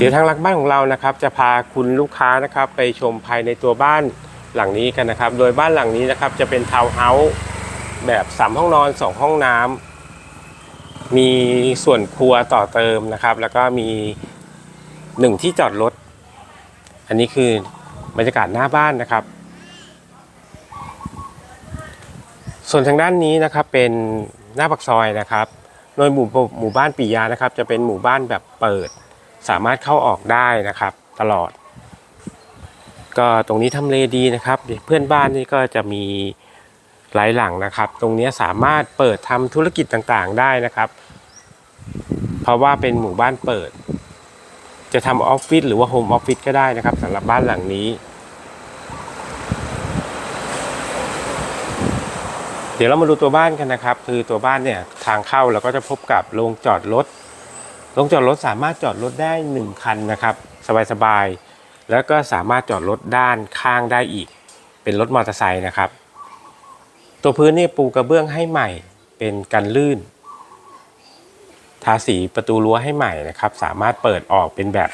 เดี๋ยวทางหลักบ้านของเรานะครับ จะพาคุณลูกค้านะครับ ไปชมภายในตัวบ้านหลังนี้กันนะครับ โดยบ้านหลังนี้นะครับจะเป็นทาวน์เฮาส์แบบสามห้องนอนสองห้องน้ำมีส่วนครัวต่อเติมนะครับ แล้วก็มีหนึ่งที่จอดรถ อันนี้คือบรรยากาศหน้าบ้านนะครับ ส่วนทางด้านนี้นะครับเป็นหน้าปากซอยนะครับโดยหมู่หมู่บ้านปิยานะครับ จะเป็นหมู่บ้านแบบเปิด สามารถเข้าออกได้นะครับ ตลอด ก็ตรงนี้ทำเลดีนะครับ เพื่อนบ้านนี่ก็จะมีหลายหลังนะครับ ตรงนี้สามารถเปิดทำธุรกิจต่างๆได้นะครับ เพราะว่าเป็นหมู่บ้านเปิด จะทำออฟฟิศหรือว่าโฮมออฟฟิศก็ได้นะครับสำหรับบ้านหลังนี้ เดี๋ยวเรามาดูตัวบ้านกันนะครับ คือตัวบ้านเนี่ยทางเข้าเราก็จะพบกับโรงจอดรถ รงจอดรถสามารถจอดรถได้ 1 คันนะครับ สบายๆ แล้วก็สามารถจอดรถด้านข้างได้อีก เป็นรถมอเตอร์ไซค์นะครับ ตัวพื้นนี่ปูกระเบื้องให้ใหม่เป็นกันลื่น ทาสีประตูรั้วให้ใหม่นะครับ สามารถเปิดออกเป็นแบบ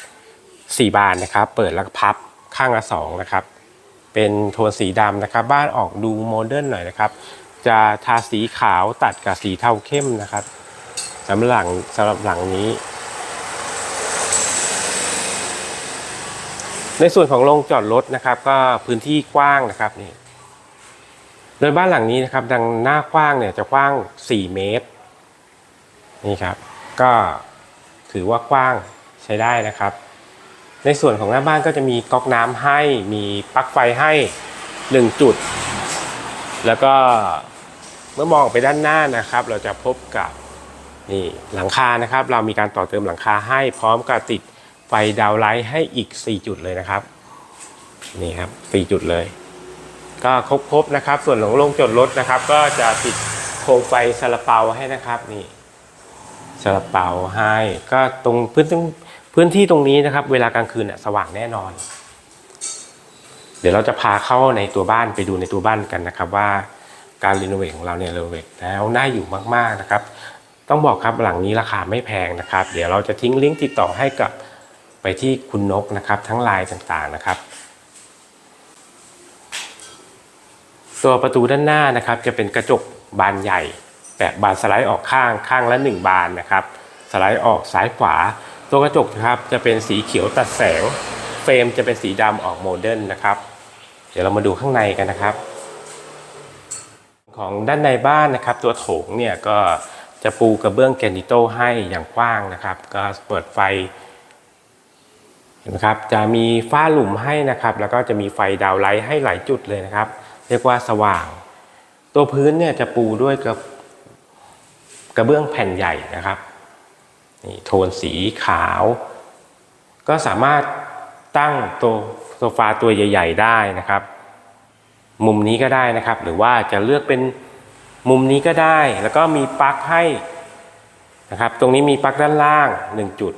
4 บานนะครับ เปิดแล้วก็พับข้างละสองนะครับ เป็นโทนสีดำนะครับ บ้านออกดูโมเดิร์นหน่อยนะครับ จะทาสีขาวตัดกับสีเทาเข้มนะครับ สำหรับหลังสำหรับหลังนี้ ในส่วนของโรงจอดรถนะครับ ก็พื้นที่กว้างนะครับนี่โดยบ้านหลังนี้นะครับ ดังหน้ากว้างเนี่ยจะกว้าง 4 เมตร นี่ครับ ก็ถือว่ากว้างใช้ได้นะครับ ในส่วนของหน้าบ้านก็จะมีก๊อกน้ำให้มีปลั๊กไฟให้ 1 จุด แล้วก็เมื่อมองไปด้านหน้านะครับ เราจะพบกับ นี่หลังคานะครับ เรามีการต่อเติมหลังคาให้พร้อมกับติดไฟดาวไลท์ให้อีก 4 จุดเลยนะครับ นี่ครับ 4 จุดเลย ก็ครบๆนะครับ ส่วนของโรงจอดรถนะครับ ก็จะติดโคมไฟซาลาเปาให้นะครับนี่ซาลาเปาให้ก็ตรงพื้นที่พื้นที่ตรงนี้นะครับ เวลากลางคืนสว่างแน่นอน เดี๋ยวเราจะพาเข้าในตัวบ้านไปดูในตัวบ้านกันนะครับ ว่าการรีโนเวทของเราเนี่ยรีโนเวทแล้วน่าอยู่มากๆนะครับ ต้องบอกครับหลังนี้ราคาไม่แพงนะครับ เดี๋ยวเราจะทิ้งลิงก์ติดต่อให้กับไปที่คุณนกนะครับ ทั้งลน์ต่างๆนะครับ ตัวประตูด้านหน้านะครับ จะเป็นกระจกบานใหญ่ แบบบานสไลด์ออกข้างข้างละหนึ่งบานนะครับ สไลด์ออกซ้ายขวา ตัวกระจกนะครับจะเป็นสีเขียวตัดแสง เฟรมจะเป็นสีดำออกโมเดิร์นนะครับ เดี๋ยวเรามาดูข้างในกันนะครับ ของด้านในบ้านนะครับ ตัวโถงเนี่ยก็ จะปูกระเบื้องแกนิโตให้อย่างกว้างนะครับ ก็เปิดไฟเห็นไหมครับจะมีฝ้าหลุมให้นะครับ แล้วก็จะมีไฟดาวไลท์ให้หลายจุดเลยนะครับ เรียกว่าสว่าง ตัวพื้นเนี่ยจะปูด้วยกระกระเบื้องแผ่นใหญ่นะครับนี่โทนสีขาว ก็สามารถตั้งตัวโซฟาตัวใหญ่ ๆ ได้นะครับ มุมนี้ก็ได้นะครับ หรือว่าจะเลือกเป็น มุมนี้ก็ได้แล้วก็มีปลั๊กให้นะครับ ตรงนี้มีปลั๊กด้านล่าง 1 จุด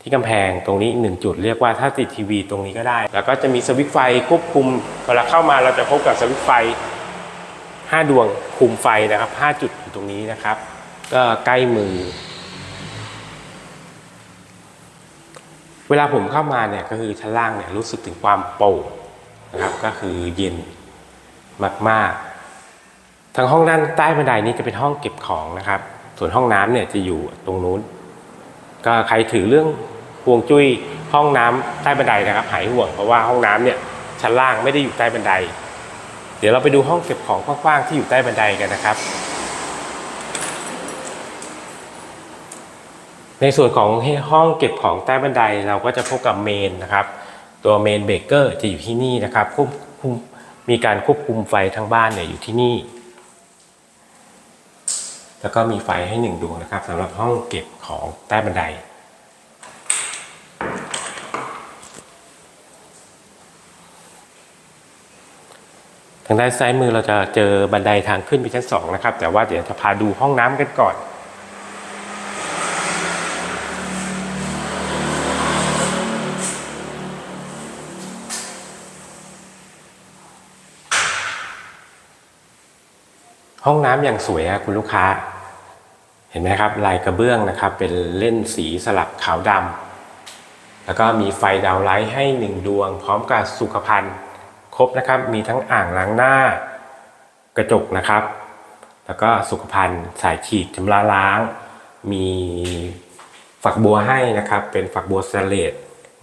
ที่กำแพงตรงนี้ 1 จุด เรียกว่าถ้าติดทีวีตรงนี้ก็ได้ แล้วก็จะมีสวิตช์ไฟควบคุมเวลาเข้ามาเราจะพบกับสวิตช์ไฟ 5 ดวงคุมไฟนะครับ 5 จุดอยู่ตรงนี้นะครับ ก็ใกล้มือ เวลาผมเข้ามาเนี่ยก็คือชั้นล่างเนี่ยรู้สึกถึงความโปร่งนะครับก็คือเย็นมากๆ ทางห้องด้านใต้บันไดนี้จะเป็นห้องเก็บของนะครับ ส่วนห้องน้ำเนี่ยจะอยู่ตรงนู้น ก็ใครถือเรื่องห่วงจุ้ยห้องน้ำใต้บันไดนะครับ หายห่วงเพราะว่าห้องน้ำเนี่ยชั้นล่างไม่ได้อยู่ใต้บันได เดี๋ยวเราไปดูห้องเก็บของกว้างๆที่อยู่ใต้บันไดกันนะครับ ในส่วนของห้องเก็บของใต้บันไดเราก็จะพบกับเมนนะครับ ตัวเมนเบเกอร์จะอยู่ที่นี่นะครับควบคุมมีการควบคุมไฟทั้งบ้านเนี่ยอยู่ที่นี่ แล้วก็มีไฟให้หนึ่งดวงนะครับสำหรับห้องเก็บของใต้บันได ทางด้านซ้ายมือเราจะเจอบันไดทางขึ้นไปชั้นสองนะครับ แต่ว่าเดี๋ยวจะพาดูห้องน้ำกันก่อน ห้องน้ำอย่างสวยอะคุณลูกค้า เห็นไหมครับลายกระเบื้องนะครับ เป็นเล่นสีสลับขาวดำแล้วก็มีไฟดาวไลท์ให้หนึ่งดวง พร้อมกับสุขภัณฑ์ครบนะครับ มีทั้งอ่างล้างหน้ากระจกนะครับ แล้วก็สุขภัณฑ์สายขีดชำระล้าง มีฝักบัวให้นะครับ เป็นฝักบัวสแตเลส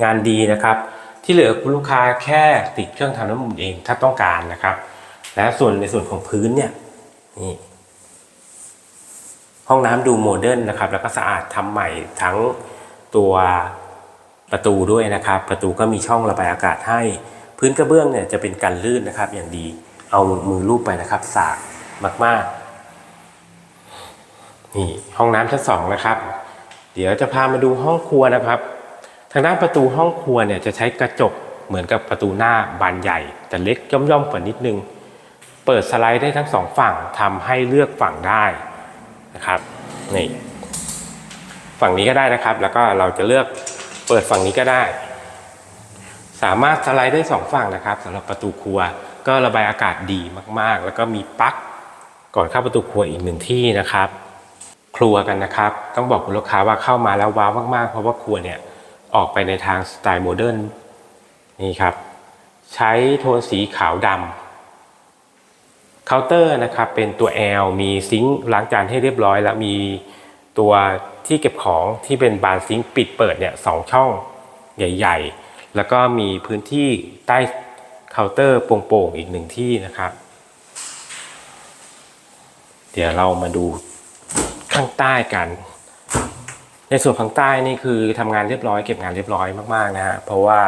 งานดีนะครับ ที่เหลือคุณลูกค้าแค่ติดเครื่องทำน้ำอุ่นเองถ้าต้องการนะครับ และส่วนในส่วนของพื้นเนี่ย นี่ห้องน้ำดูโมเดิร์นนะครับ แล้วก็สะอาดทำใหม่ทั้งตัวประตูด้วยนะครับ ประตูก็มีช่องระบายอากาศให้ พื้นกระเบื้องเนี่ยจะเป็นกันลื่นนะครับ อย่างดีเอามือลูบไปนะครับ สากมาก ๆ นี่ห้องน้ำชั้นสองนะครับ เดี๋ยวจะพามาดูห้องครัวนะครับ ทางด้านประตูห้องครัวเนี่ยจะใช้กระจกเหมือนกับประตูหน้าบานใหญ่ แต่เล็กย่อมๆกว่านิดนึง เปิดสไลด์ได้ทั้งสองฝั่งทำให้เลือกฝั่งได้นะครับนี่ฝั่งนี้ก็ได้นะครับ แล้วก็เราจะเลือกเปิดฝั่งนี้ก็ได้ สามารถสไลด์ได้สองฝั่งนะครับสำหรับประตูครัว ก็ระบายอากาศดีมากๆ แล้วก็มีปลั๊กก่อนเข้าประตูครัวอีกหนึ่งที่นะครับ ครัวกันนะครับ ต้องบอกคุณลูกค้าว่าเข้ามาแล้วว้าวมากๆ เพราะว่าครัวเนี่ยออกไปในทางสไตล์โมเดิร์นนี่ครับ ใช้โทนสีขาวดำ เคาน์เตอร์นะครับเป็นตัว L มีซิงค์ล้างจานให้เรียบร้อย แล้วมีตัวที่เก็บของที่เป็นบานซิงค์ปิดเปิดเนี่ยสองช่องใหญ่ ๆ แล้วก็มีพื้นที่ใต้เคาน์เตอร์โปร่งๆอีกหนึ่งที่นะครับ เดี๋ยวเรามาดูข้างใต้กัน ในส่วนข้างใต้นี่คือทำงานเรียบร้อยเก็บงานเรียบร้อยมากๆนะฮะเพราะว่า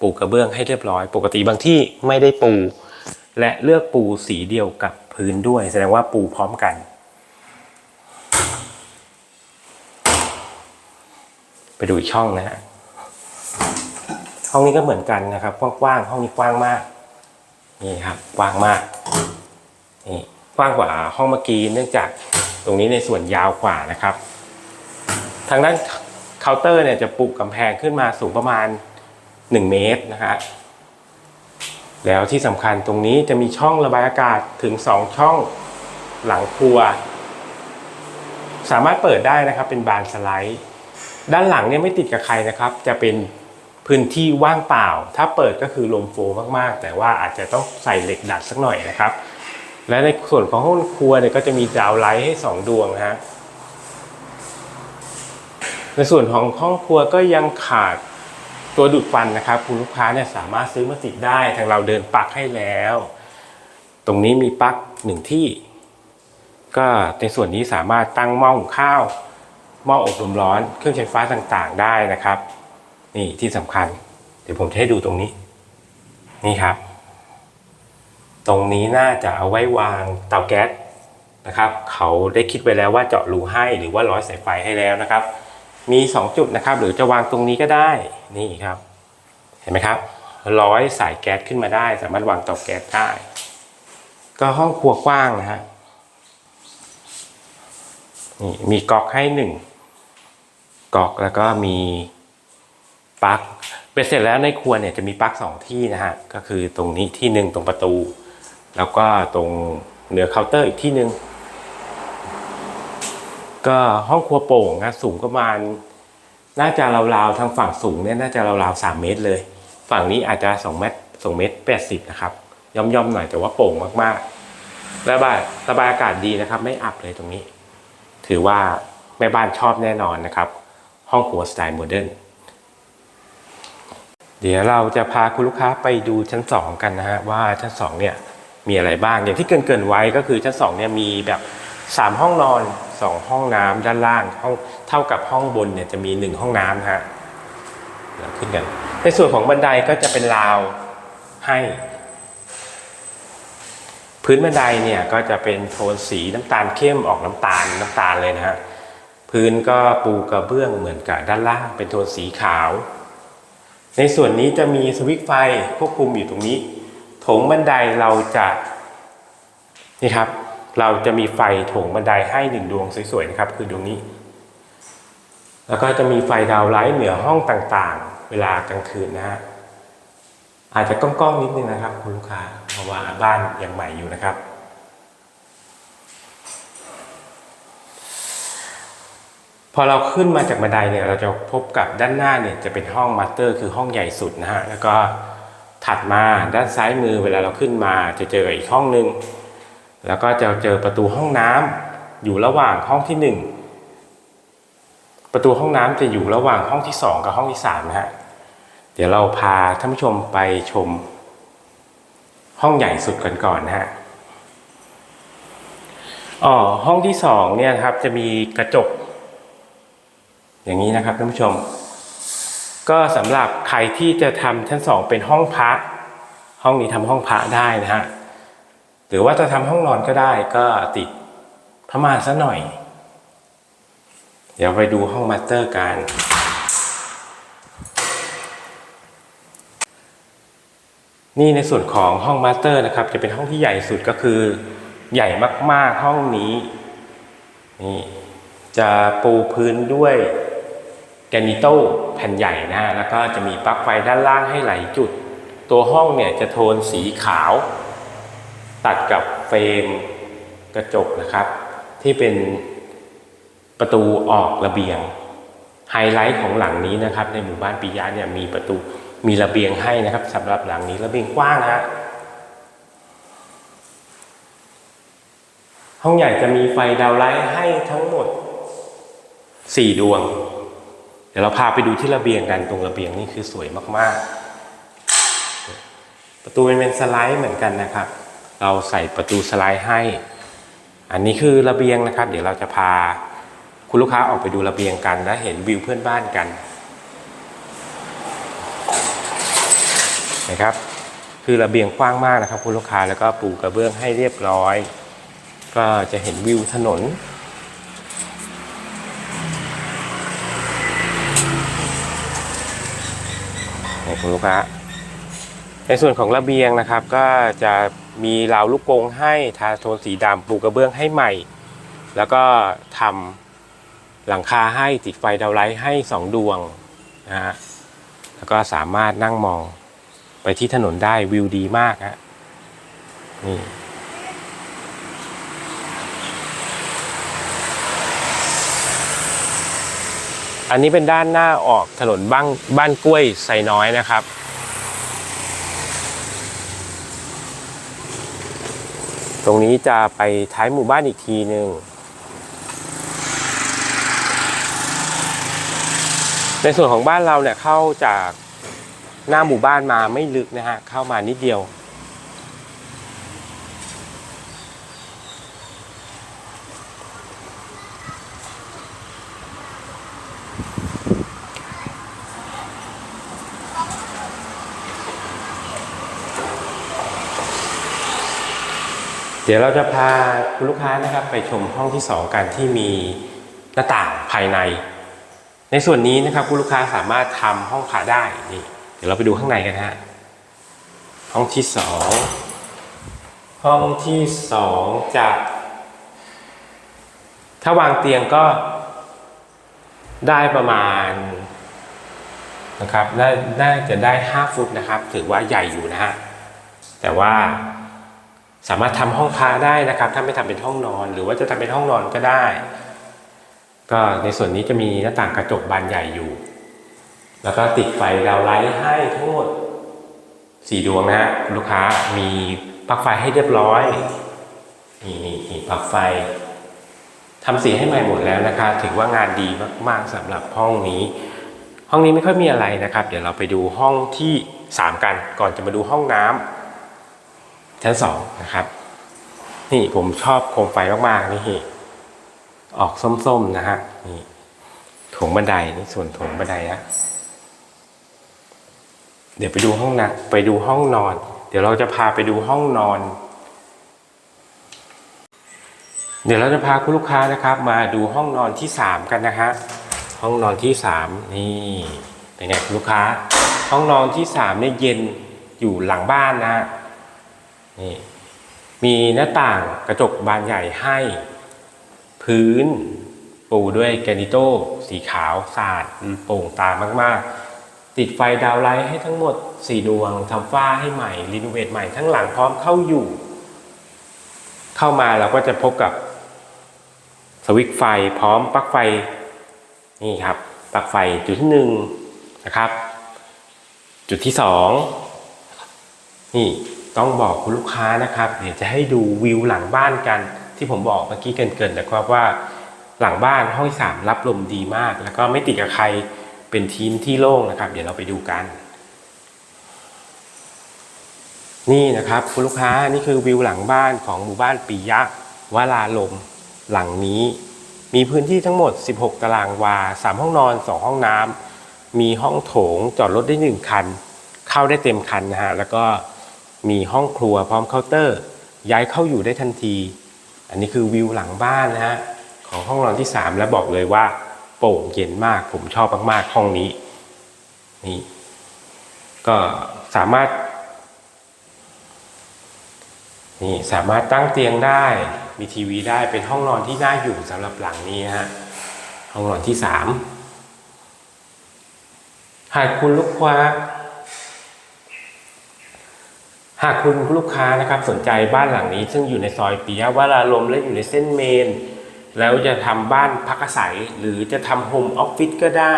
ปูกระเบื้องให้เรียบร้อย ปกติบางที่ไม่ได้ปู และเลือกปูสีเดียวกับพื้นด้วย แสดงว่าปูพร้อมกัน ไปดูอีกช่องนะฮะห้องนี้ก็เหมือนกันนะครับกว้างๆห้องนี้กว้างมากนี่ครับกว้างมากนี่กว้างกว่าห้องเมื่อกี้เนื่องจากตรงนี้ในส่วนยาวกว่านะครับ ทางด้านเคาน์เตอร์เนี่ยจะปลูกกำแพงขึ้นมาสูงประมาณ 1 เมตรนะฮะ แล้วที่สำคัญตรงนี้จะมีช่องระบายอากาศถึง 2 ช่องหลังครัว สามารถเปิดได้นะครับเป็นบานสไลด์ ด้านหลังเนี่ยไม่ติดกับใครนะครับ จะเป็นพื้นที่ว่างเปล่า ถ้าเปิดก็คือลมโฟมากๆ แต่ว่าอาจจะต้องใส่เหล็กดัดสักหน่อยนะครับ และในส่วนของห้องครัวเนี่ยก็จะมีดาวไลท์ให้ 2 ดวงนะฮะในส่วนของห้องครัวก็ยังขาด ตัวดูดควันนะครับคุณลูกค้าเนี่ยสามารถซื้อมาติดได้ทางเราเดินปลักให้แล้ว ตรงนี้มีปลักหนึ่งที่ ก็ในส่วนนี้สามารถตั้งหม้อหุงข้าวหม้ออบลมร้อนเครื่องใช้ไฟฟ้าต่างๆได้นะครับ นี่ที่สำคัญ เดี๋ยวผมจะให้ดูตรงนี้ นี่ครับ ตรงนี้น่าจะเอาไว้วางเตาแก๊สนะครับ เขาได้คิดไว้แล้วว่าเจาะรูให้หรือว่าร้อยสายไฟให้แล้วนะครับ มี 2 จุดนะครับ หรือจะวางตรงนี้ก็ได้นี่ครับ เห็นไหมครับ ร้อยสายแก๊สขึ้นมาได้ สามารถวางเตาแก๊สได้ ก็ห้องครัวกว้างนะฮะนี่มีก๊อกให้หนึ่งก๊อกแล้วก็มีปลั๊กเป็นเสร็จแล้วในครัวเนี่ยจะมีปลั๊กสองที่นะฮะก็คือตรงนี้ที่หนึ่งตรงประตู แล้วก็ตรงเหนือเคาน์เตอร์อีกที่หนึ่ง ก็ห้องครัวโปร่งนะสูงประมาณ น่าจะราวๆทางฝั่งสูงเนี่ยน่าจะราวๆสามเมตรเลย ฝั่งนี้อาจจะสองเมตรสองเมตรแปดสิบนะครับย่อมๆหน่อยแต่ว่าโปร่งมากๆระบายระบายอากาศดีนะครับ ไม่อับเลยตรงนี้ ถือว่าแม่บ้านชอบแน่นอนนะครับ ห้องครัวสไตล์โมเดิร์นเดี๋ยวเราจะพาคุณลูกค้าไปดูชั้น 2 กันนะฮะว่าชั้น2เนี่ยมีอะไรบ้างอย่างที่เกรินไว้ก็คือชั้น2เนี่ยมีแบบ 3 ห้องนอน 2 ห้องน้ำด้านล่างห้องเท่ากับห้องบนเนี่ยจะมี 1 ห้องน้ำฮะเดี๋ยวขึ้นกัน ในส่วนของบันไดก็จะเป็นราวให้ พื้นบันไดเนี่ยก็จะเป็นโทนสีน้ำตาลเข้มออกน้ำตาลน้ำตาลเลยนะฮะพื้นก็ปูกระเบื้องเหมือนกับด้านล่างเป็นโทนสีขาว ในส่วนนี้จะมีสวิตช์ไฟควบคุมอยู่ตรงนี้โถงบันไดเราจะนี่ครับ เราจะมีไฟโถงบันไดให้หนึ่งดวงสวยๆนะครับ คือดวงนี้ แล้วก็จะมีไฟดาวไลท์เหนือห้องต่างๆ เวลากลางคืนนะฮะอาจจะก้องๆนิดนึงนะครับ คุณลูกค้าเพราะว่าบ้านยังใหม่อยู่นะครับ พอเราขึ้นมาจากบันไดเนี่ยเราจะพบกับด้านหน้าเนี่ยจะเป็นห้องมาสเตอร์ คือห้องใหญ่สุดนะฮะแล้วก็ถัดมาด้านซ้ายมือเวลาเราขึ้นมาจะเจออีกห้องหนึ่ง แล้วก็จะเจอประตูห้องน้ำอยู่ระหว่างห้องที่หนึ่งประตูห้องน้ำจะอยู่ระหว่างห้องที่สองกับห้องที่สามนะฮะเดี๋ยวเราพาท่านผู้ชมไปชม ห้องใหญ่สุดกันก่อนนะฮะอ๋อห้องที่สองเนี่ยครับจะมีกระจก อย่างนี้นะครับท่านผู้ชม ก็สำหรับใครที่จะทำชั้นสองเป็นห้องพักห้องนี้ทำห้องพระได้นะฮะ หรือว่าจะทำห้องนอนก็ได้ก็ติดพม่านซะหน่อย เดี๋ยวไปดูห้องมาสเตอร์กันนี่ในส่วนของห้องมาสเตอร์นะครับ จะเป็นห้องที่ใหญ่สุดก็คือ ใหญ่มากๆห้องนี้นี่จะปูพื้นด้วยแกนิโต้แผ่นใหญ่นะแล้วก็จะมีปลั๊กไฟด้านล่างให้หลายจุด ตัวห้องเนี่ยจะโทนสีขาว ตัดกับเฟรมกระจกนะครับ ที่เป็นประตูออกระเบียง ไฮไลท์ของหลังนี้นะครับ ในหมู่บ้านปิยะเนี่ยมีประตูมีระเบียงให้นะครับสำหรับหลังนี้ระเบียงกว้างนะฮะห้องใหญ่จะมีไฟดาวไลท์ให้ทั้งหมด 4 ดวง เดี๋ยวเราพาไปดูที่ระเบียงกันตรงระเบียงนี่คือสวยมาก ๆ ประตูเป็นสไลด์เหมือนกันนะครับ เราใส่ประตูสไลด์ให้ อันนี้คือระเบียงนะครับ เดี๋ยวเราจะพาคุณลูกค้าออกไปดูระเบียงกัน และเห็นวิวเพื่อนบ้านกันนะครับ คือระเบียงกว้างมากนะครับ คุณลูกค้าแล้วก็ปูกระเบื้องให้เรียบร้อย ก็จะเห็นวิวถนนคุณลูกค้าในส่วนของระเบียงนะครับก็จะ มีราวลูกกงให้ทาโทนสีดำปูกระเบื้องให้ใหม่ แล้วก็ทำหลังคาให้ติดไฟดาวไลท์ให้สองดวงนะฮะแล้วก็สามารถนั่งมองไปที่ถนนได้วิวดีมากฮะนี่อันนี้เป็นด้านหน้าออกถนนบ้านบ้านกล้วยไซน้อยนะครับ รงนี้จะไปท้ายหมู่บ้านอีกทีหนึ่งในส่วนของบ้านเราเนี่ยเข้าจากหน้าหมู่บ้านมาไม่ลึกนะฮะเข้ามานิดเดียว ดี๋ยวเราจะพาคุณลูกค้านะครับไปชมห้องที่สองกันที่มีหน้าต่างภายใน ในส่วนนี้นะครับคุณลูกค้าสามารถทำห้องขาได้นี่เดี๋ยวเราไปดูข้างในกันฮะห้องที่สองห้องที่สองจะ ถ้าวางเตียงก็ได้ประมาณนะครับนน่าจะได้ 5 ฟุตนะครับ ถือว่าใหญ่อยู่นะฮะแต่ว่า สามารถทำห้องพระได้นะครับ ถ้าไม่ทำเป็นห้องนอน หรือว่าจะทำเป็นห้องนอนก็ได้ ก็ในส่วนนี้จะมีหน้าต่างกระจกบานใหญ่อยู่ แล้วก็ติดไฟดาวไลท์ให้ทั้งหมดสี่ดวงนะฮะลูกค้ามีปลั๊กไฟให้เรียบร้อยนี่นี่นี่ปลั๊กไฟทำสีให้ใหม่หมดแล้วนะคะ ถือว่างานดีมากๆสำหรับห้องนี้ ห้องนี้ไม่ค่อยมีอะไรนะครับ เดี๋ยวเราไปดูห้องที่สามกัน ก่อนจะมาดูห้องน้ำ ชั้นสองนะครับ นี่ผมชอบโคมไฟมากๆนี่ออกส้มๆนะฮะนี่โถงบันไดนี่ส่วนโถงบันไดนะเดี๋ยวไปดูห้องนะไปดูห้องนอน เดี๋ยวเราจะพาไปดูห้องนอน เดี๋ยวเราจะพาคุณลูกค้านะครับ มาดูห้องนอนที่สามกันนะฮะห้องนอนที่สามนี่เป็นไงคุณลูกค้า ห้องนอนที่สามเนี่ยเย็นอยู่หลังบ้านนะฮะ นี่มีหน้าต่างกระจกบานใหญ่ให้ พื้นปูด้วยแกนิโต้สีขาวสะอาดโปร่งตามากๆ ติดไฟดาวไลท์ให้ทั้งหมด4ดวงทำฝ้าให้ใหม่รีโนเวทใหม่ทั้งหลังพร้อมเข้าอยู่ เข้ามาเราก็จะพบกับสวิตช์ไฟพร้อมปลั๊กไฟนี่ครับปลั๊กไฟจุดที่หนึ่งนะครับ จุดที่สองนี่ ต้องบอกคุณลูกค้านะครับ เดี๋ยวจะให้ดูวิวหลังบ้านกัน ที่ผมบอกเมื่อกี้เกินๆนะครับว่าหลังบ้านห้องสามรับลมดีมาก แล้วก็ไม่ติดกับใครเป็นทีมที่โล่งนะครับ เดี๋ยวเราไปดูกัน นี่นะครับคุณลูกค้านี่คือวิวหลังบ้านของหมู่บ้านปิยะวราลม หลังนี้ มีพื้นที่ทั้งหมด 16 ตารางวา 3 ห้องนอน 2 ห้องน้ำมีห้องโถงจอดรถได้ 1 คัน เข้าได้เต็มคันนะฮะแล้วก็ มีห้องครัวพร้อมเคาน์เตอร์ ย้ายเข้าอยู่ได้ทันที อันนี้คือวิวหลังบ้านนะฮะของห้องนอนที่ 3 และบอกเลยว่า โปร่งเย็นมากผมชอบมากๆห้องนี้นี่ก็สามารถนี่สามารถตั้งเตียงได้มีทีวีได้เป็นห้องนอนที่น่าอยู่สำหรับหลังนี้ฮะห้องนอนที่สามหากคุณลูกค้า หากคุณลูกค้านะครับสนใจบ้านหลังนี้ ซึ่งอยู่ในซอยปิยะวรารมและอยู่ในเส้นเมน แล้วจะทำบ้านพักอาศัย หรือจะทำโฮมออฟฟิศก็ได้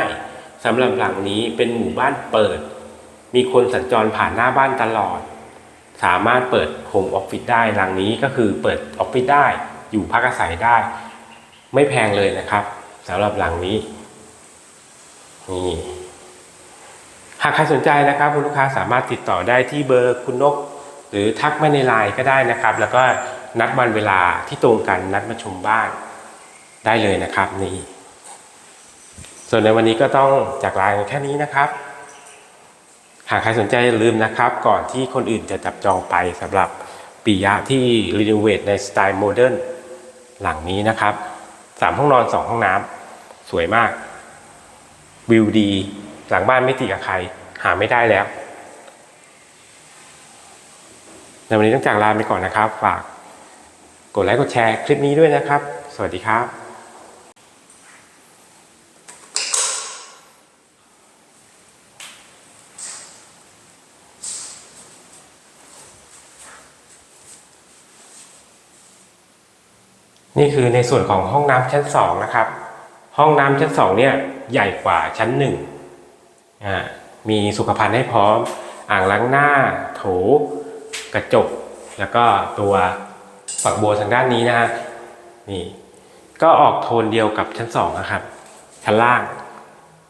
สำหรับหลังนี้เป็นหมู่บ้านเปิด มีคนสัญจรผ่านหน้าบ้านตลอด สามารถเปิดโฮมออฟฟิศได้หลังนี้ก็คือเปิดออฟฟิศได้อยู่พักอาศัยได้ ไม่แพงเลยนะครับสำหรับหลังนี้นี่หากใครสนใจนะครับคุณลูกค้าสามารถติดต่อได้ที่เบอร์คุณนก หรือทักมาในไลน์ก็ได้นะครับ แล้วก็นัดวันเวลาที่ตรงกันนัดมาชมบ้านได้เลยนะครับนี่ส่วนในวันนี้ก็ต้องจากลากันแค่นี้นะครับ หากใครสนใจอย่าลืมนะครับ ก่อนที่คนอื่นจะจับจองไปสำหรับปิยะที่รีโนเวทในสไตล์โมเดิร์นหลังนี้นะครับสามห้องนอนสองห้องน้ำสวยมาก วิวดี หลังบ้านไม่ติดกับใคร หาไม่ได้แล้ว ในวันนี้ต้องจากลาไปก่อนนะครับ ฝากกดไลค์กดแชร์คลิปนี้ด้วยนะครับ สวัสดีครับนี่คือในส่วนของห้องน้ำชั้นสองนะครับ ห้องน้ำชั้นสองเนี่ยใหญ่กว่าชั้นหนึ่งมีสุขภัณฑ์ให้พร้อม อ่างล้างหน้า โถ กระจก แล้วก็ตัวฝักบัวทางด้านนี้นะฮะนี่ก็ออกโทนเดียวกับชั้นสองนะครับชั้นล่าง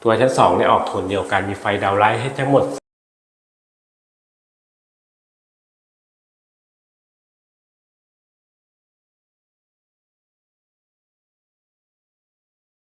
ตัวชั้นสองเนี่ยออกโทนเดียวกันมีไฟดาวน์ไลท์ให้ทั้งหมด